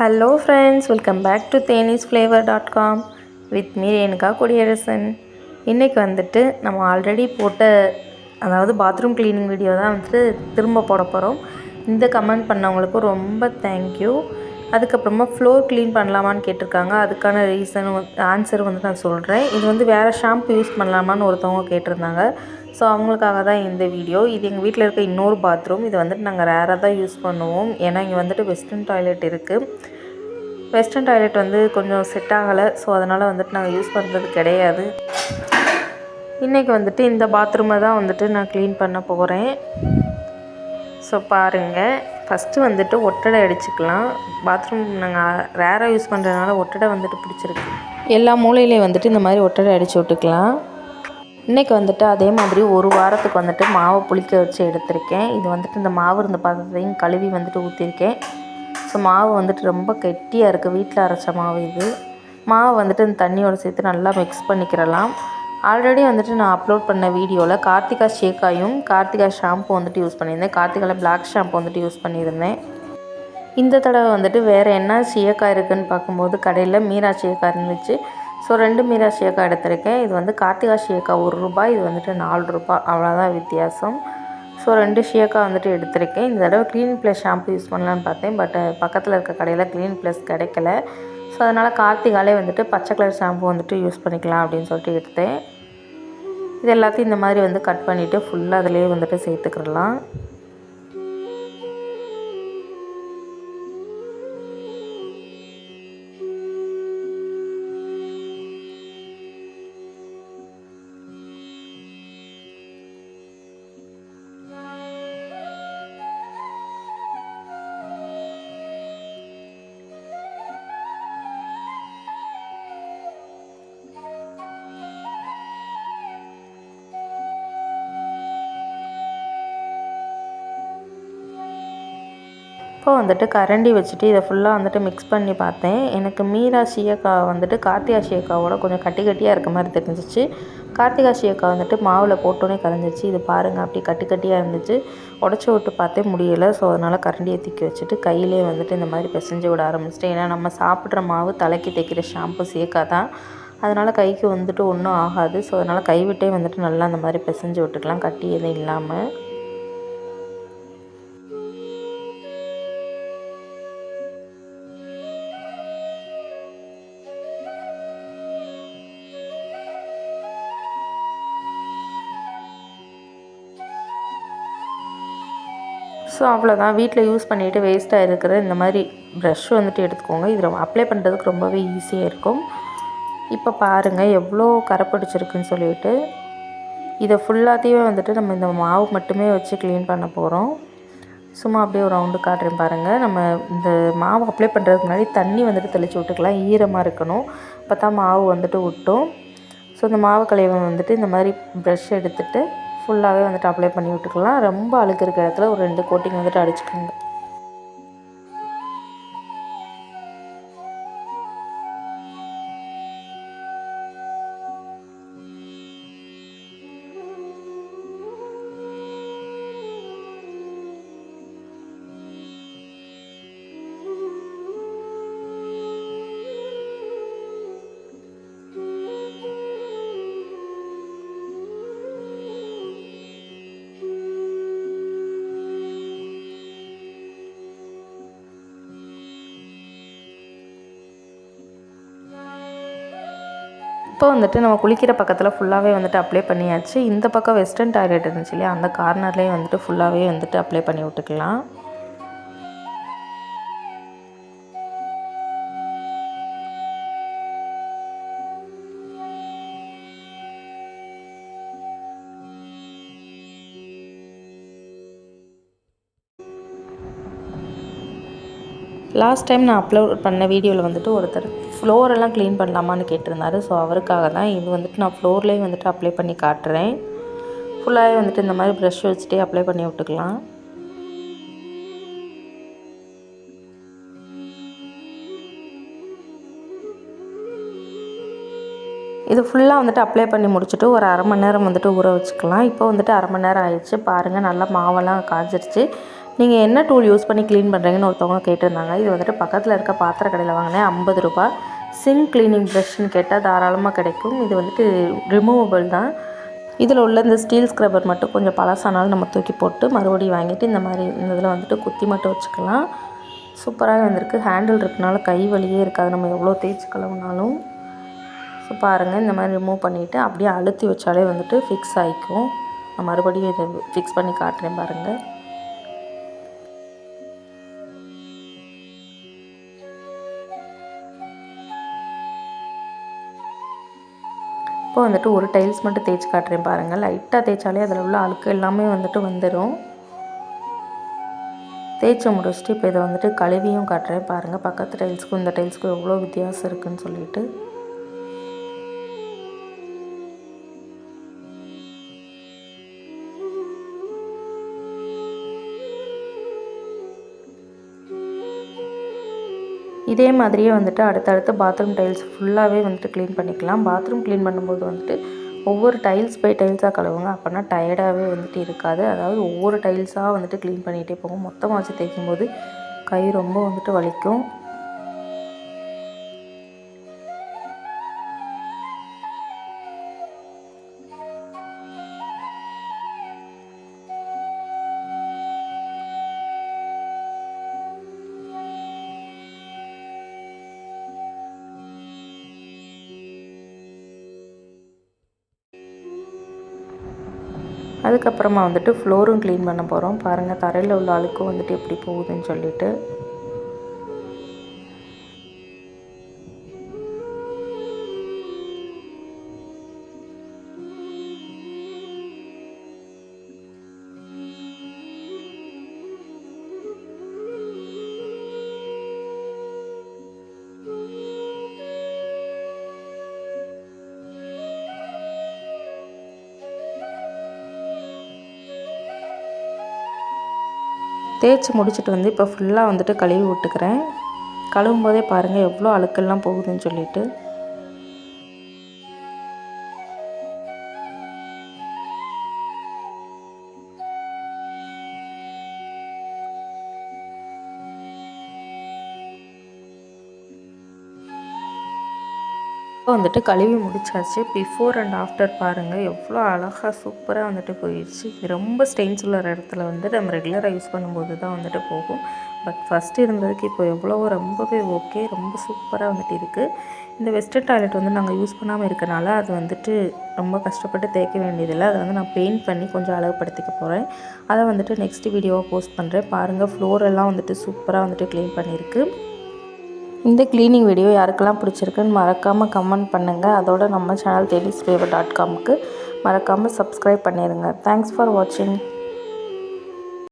Hello friends welcome back to Theni's flavour dot com with me Renuka Kodiyarasan இன்றைக்கி வந்துட்டு நம்ம already போட்ட அதாவது பாத்ரூம் க்ளீனிங் வீடியோ தான் வந்துட்டு திரும்ப போட போகிறோம் இந்த கமெண்ட் பண்ணவங்களுக்கும் ரொம்ப தேங்க்யூ அதுக்கப்புறமா ஃப்ளோர் க்ளீன் பண்ணலாமான்னு கேட்டிருக்காங்க. அதுக்கான ரீசன் ஆன்சர் வந்து நான் சொல்கிறேன் இது வந்து வேறு ஷாம்பு யூஸ் பண்ணலாமான்னு ஒருத்தவங்க கேட்டிருந்தாங்க. ஸோ அவங்களுக்காக தான் இந்த வீடியோ இது எங்கள் வீட்டில் இருக்க இன்னொரு பாத்ரூம் இது வந்துட்டு நாங்கள் ரேராக தான் யூஸ் பண்ணுவோம். ஏன்னா இங்கே வந்துட்டு வெஸ்டர்ன் டாய்லெட் இருக்குது வெஸ்டர்ன் டாய்லெட் வந்து கொஞ்சம் செட் ஆகலை. ஸோ அதனால் வந்துட்டு நாங்கள் யூஸ் பண்ணுறது கிடையாது. இன்றைக்கி வந்துட்டு இந்த பாத்ரூமை தான் வந்துட்டு நான் க்ளீன் பண்ண போகிறேன் ஸோ பாருங்கள் ஃபஸ்ட்டு வந்துட்டு ஒட்டடை அடிச்சுக்கலாம். பாத்ரூம் நாங்கள் ரேராக யூஸ் பண்ணுறதுனால ஒட்டடை வந்துட்டு பிடிச்சிருக்கு. எல்லா மூலையிலையும் வந்துட்டு இந்த மாதிரி ஒட்டடை அடித்து விட்டுக்கலாம் இன்றைக்கி வந்துட்டு அதே மாதிரி ஒரு வாரத்துக்கு வந்துட்டு மாவை புளிக்க வச்சு எடுத்திருக்கேன். இது வந்துட்டு இந்த மாவு இருந்த பாத்திரத்தையும் கழுவி வந்துட்டு ஊற்றிருக்கேன் ஸோ மாவு வந்துட்டு ரொம்ப கெட்டியாக இருக்குது வீட்டில் அரைச்ச மாவு இது. மாவை வந்துட்டு இந்த தண்ணியோடு சேர்த்து நல்லா மிக்ஸ் பண்ணிக்கிறலாம். ஆல்ரெடி வந்துட்டு நான் அப்லோட் பண்ண வீடியோவில் கார்த்திகா ஷேக்காயும் கார்த்திகா ஷாம்பு வந்துட்டு யூஸ் பண்ணியிருந்தேன். கார்த்திகாவில் பிளாக் ஷாம்பு வந்துட்டு யூஸ் பண்ணியிருந்தேன். இந்த தடவை வந்துட்டு வேறு என்ன சீயக்காய் இருக்குதுன்னு பார்க்கும்போது கடையில் மீரா சீயக்காய் இருந்துச்சு. ஸோ ரெண்டு மீரா ஷேக்கா எடுத்திருக்கேன். இது வந்து கார்த்திகா ஷேக்கா ஒரு ரூபாய் இது வந்துட்டு நாலு ரூபாய். அவ்வளோதான் வித்தியாசம். ஸோ ரெண்டு ஷேக்கா வந்துட்டு எடுத்திருக்கேன். இந்த தடவை க்ளீன் ப்ளஸ் ஷாம்பு யூஸ் பண்ணலான்னு பார்த்தேன். பட் பக்கத்தில் இருக்க கடையில் க்ளீன் ப்ளஸ் கிடைக்கல. ஸோ அதனால் கார்த்திகாலே வந்துட்டு பச்சை கலர் ஷாம்பு வந்துட்டு யூஸ் பண்ணிக்கலாம் அப்படின்னு சொல்லிட்டு எடுத்தேன். இது எல்லாத்தையும் இந்த மாதிரி வந்து கட் பண்ணிவிட்டு ஃபுல்லாக அதிலே வந்துட்டு சேர்த்துக்கிடலாம். இப்போ வந்துட்டு கரண்டி வச்சுட்டு இதை ஃபுல்லாக வந்துட்டு மிக்ஸ் பண்ணி பார்த்தேன். எனக்கு மீரா சீயக்காய் வந்துட்டு கார்த்திகா சீயக்காவோட கொஞ்சம் கட்டி கட்டியாக இருக்க மாதிரி தெரிஞ்சிச்சு. கார்த்திகா சீயக்காய் வந்துட்டு மாவில் போட்டோன்னே கரைஞ்சிச்சு இது பாருங்கள் அப்படி கட்டி கட்டியாக இருந்துச்சு. உடச்சி விட்டு பார்த்தே முடியலை. ஸோ அதனால் கரண்டியை தூக்கி வச்சுட்டு கையிலே வந்துட்டு இந்த மாதிரி பிசைஞ்சு விட ஆரம்பிச்சிட்டேன். ஏன்னா நம்ம சாப்பிட்ற மாவு தலைக்கு தைக்கிற ஷாம்பு சேர்க்கா தான். அதனால் கைக்கு வந்துட்டு ஒன்றும் ஆகாது. ஸோ அதனால் கைவிட்டே வந்துட்டு நல்லா அந்த மாதிரி பிசைஞ்சு விட்டுக்கலாம். கட்டி எதுவும் இல்லாமல் ஸோ அவ்வளோதான் வீட்டில் யூஸ் பண்ணிவிட்டு வேஸ்ட்டாக இருக்கிற இந்த மாதிரி ப்ரஷ் வந்துட்டு எடுத்துக்கோங்க. இதில் அப்ளை பண்ணுறதுக்கு ரொம்பவே ஈஸியாக இருக்கும். இப்போ பாருங்கள் எவ்வளோ கரை பிடிச்சிருக்குன்னு சொல்லிட்டு. இதை ஃபுல்லாத்தையும் வந்துட்டு நம்ம இந்த மாவு மட்டுமே வச்சு க்ளீன் பண்ண போகிறோம் சும்மா அப்படியே ஒரு ரவுண்டு காட்டுறேன் பாருங்கள் நம்ம இந்த மாவு அப்ளை பண்ணுறதுக்கு முன்னாடி தண்ணி வந்துட்டு தெளித்து விட்டுக்கலாம். ஈரமாக இருக்கணும். அப்போ தான் மாவு வந்துட்டு விட்டும் ஸோ இந்த மாவு கலையை வந்துட்டு இந்த மாதிரி ப்ரஷ் எடுத்துகிட்டு ஃபுல்லாகவே வந்துட்டு அப்ளை பண்ணி விட்டுக்கலாம். ரொம்ப அழுக்கு இருக்கிற இடத்துல ஒரு ரெண்டு கோட்டிங் வந்துட்டு அடிச்சுக்கோங்க. இப்போ வந்துட்டு நம்ம குளிக்கிற பக்கத்தில் ஃபுல்லாகவே வந்துட்டு அப்ளை பண்ணியாச்சு. இந்த பக்கம் வெஸ்டர்ன் டாய்லெட் இருந்துச்சு இல்லையா? அந்த கார்னர்லேயே வந்துட்டு ஃபுல்லாகவே வந்துட்டு அப்ளை பண்ணி விட்டுக்கலாம். லாஸ்ட் டைம் நான் அப்லோட் பண்ண வீடியோவில் வந்துட்டு ஒருத்தர் ஃப்ளோரெல்லாம் க்ளீன் பண்ணலாமான்னு கேட்டிருந்தாரு. ஸோ அவருக்காக தான் இது வந்துட்டு நான் ஃப்ளோர்லேயே வந்துட்டு அப்ளை பண்ணி காட்டுறேன். ஃபுல்லாகவே வந்துட்டு இந்த மாதிரி ப்ரஷ் வச்சுட்டே அப்ளை பண்ணி விட்டுக்கலாம். இது ஃபுல்லாக வந்துட்டு அப்ளை பண்ணி முடிச்சுட்டு ஒரு அரை மணி நேரம் வந்துட்டு ஊற வச்சுக்கலாம். இப்போ வந்துட்டு அரை மணி நேரம் ஆயிடுச்சு. பாருங்கள் நல்லா மாவெல்லாம் காய்ச்சிருச்சு நீங்கள் என்ன டூல் யூஸ் பண்ணி க்ளீன் பண்ணுறீங்கன்னு ஒருத்தவங்க கேட்டிருந்தாங்க. இது வந்துட்டு பக்கத்தில் இருக்க பாத்திர கடையில் வாங்கினேன். ஐம்பது ரூபா சிங் க்ளீனிங் ப்ரஷ்னு கேட்டால் தாராளமாக கிடைக்கும். இது வந்துட்டு ரிமூவபிள் தான். இதில் உள்ள இந்த ஸ்டீல் ஸ்க்ரப்பர் மட்டும் கொஞ்சம் பழசானாலும் நம்ம தூக்கி போட்டு மறுபடியும் வாங்கிட்டு இந்த மாதிரி இந்த இதில் வந்துட்டு குத்தி மட்டும் வச்சுக்கலாம். சூப்பராக வந்திருக்கு. ஹேண்டில் இருக்கனால கை வலியே இருக்காது. நம்ம எவ்வளோ தேய்ச்சி கழுவுனாலும். ஸோ பாருங்கள் இந்த மாதிரி ரிமூவ் பண்ணிவிட்டு அப்படியே அழுத்தி வச்சாலே வந்துட்டு ஃபிக்ஸ் ஆகிக்கும் நான் மறுபடியும் இதை ஃபிக்ஸ் பண்ணி காட்டுறேன் பாருங்கள் இப்போ வந்துட்டு ஒரு டைல்ஸ் மட்டும் தேய்ச்சி காட்டுறேன் பாருங்கள். லைட்டாக தேய்ச்சாலே அதில் உள்ள அழுக்கு எல்லாமே வந்துட்டு வந்துடும் தேய்ச்சி முடிச்சுட்டு இப்போ இதை வந்துட்டு கழுவியும் காட்டுறேன் பாருங்கள். பக்கத்து டைல்ஸ்க்கும் இந்த டைல்ஸ்க்கும் எவ்வளோ வித்தியாசம் இருக்குதுன்னு சொல்லிட்டு. இதே மாதிரியே வந்துட்டு அடுத்தடுத்து பாத்ரூம் டைல்ஸ் ஃபுல்லாகவே வந்துட்டு க்ளீன் பண்ணிக்கலாம். பாத்ரூம் க்ளீன் பண்ணும்போது வந்துட்டு ஒவ்வொரு டைல்ஸ் பை டைல்ஸாக கழுவுங்க. அப்போனா டயர்டாகவே வந்துட்டு இருக்காது. அதாவது ஒவ்வொரு டைல்ஸாக வந்துட்டு க்ளீன் பண்ணிகிட்டே போகும். மொத்தமாக வச்சு தேய்க்கும் போது கை ரொம்ப வந்துட்டு வலிக்கும். அதுக்கப்புறமா வந்துட்டு ஃப்ளோரும் க்ளீன் பண்ண போகிறோம் பாருங்கள் தரையில் உள்ள அழுக்கும் வந்துட்டு எப்படி போகுதுன்னு சொல்லிட்டு. தேய்ச்சி முடிச்சுட்டு வந்து இப்போ ஃபுல்லாக வந்துட்டு கழுவி விட்டுக்கிறேன். கழுவும் போதே பாருங்கள் எவ்வளோ அழுக்கெல்லாம் போகுதுன்னு சொல்லிட்டு. வந்துட்டு கழுவி முடிச்சாச்சு. பிஃபோர் அண்ட் ஆஃப்டர் பாருங்கள் எவ்வளோ அழகாக சூப்பராக வந்துட்டு போயிடுச்சு இது ரொம்ப ஸ்டெயின்ஸ் உள்ள இடத்துல வந்து நம்ம ரெகுலராக யூஸ் பண்ணும்போது தான் வந்துட்டு போகும். பட் ஃபஸ்ட்டு இருந்ததுக்கு இப்போ எவ்வளவோ ரொம்பவே ஓகே ரொம்ப சூப்பராக வந்துட்டு இருக்குது இந்த வெஸ்டர்ன் டாய்லெட் வந்து நாங்கள் யூஸ் பண்ணாமல் இருக்கனால அது வந்துட்டு ரொம்ப கஷ்டப்பட்டு தேய்க்க வேண்டியதில்லை. அதை வந்து நான் பெயிண்ட் பண்ணி கொஞ்சம் அழகுப்படுத்திக்க போகிறேன் அதை வந்துட்டு நெக்ஸ்ட் வீடியோவாக போஸ்ட் பண்ணுறேன் பாருங்கள் ஃப்ளோரெல்லாம் வந்துட்டு சூப்பராக வந்துட்டு க்ளீன் பண்ணியிருக்கு. இந்த க்ளீனிங் வீடியோ யாருக்கெல்லாம் பிடிச்சிருக்குன்னு மறக்காமல் கமெண்ட் பண்ணுங்கள் அதோட நம்ம சேனல் தேடிஸ் ஃபேவர் டாட் காமுக்கு மறக்காமல் சப்ஸ்கிரைப் பண்ணிடுங்க தேங்க்ஸ் ஃபார் வாட்சிங்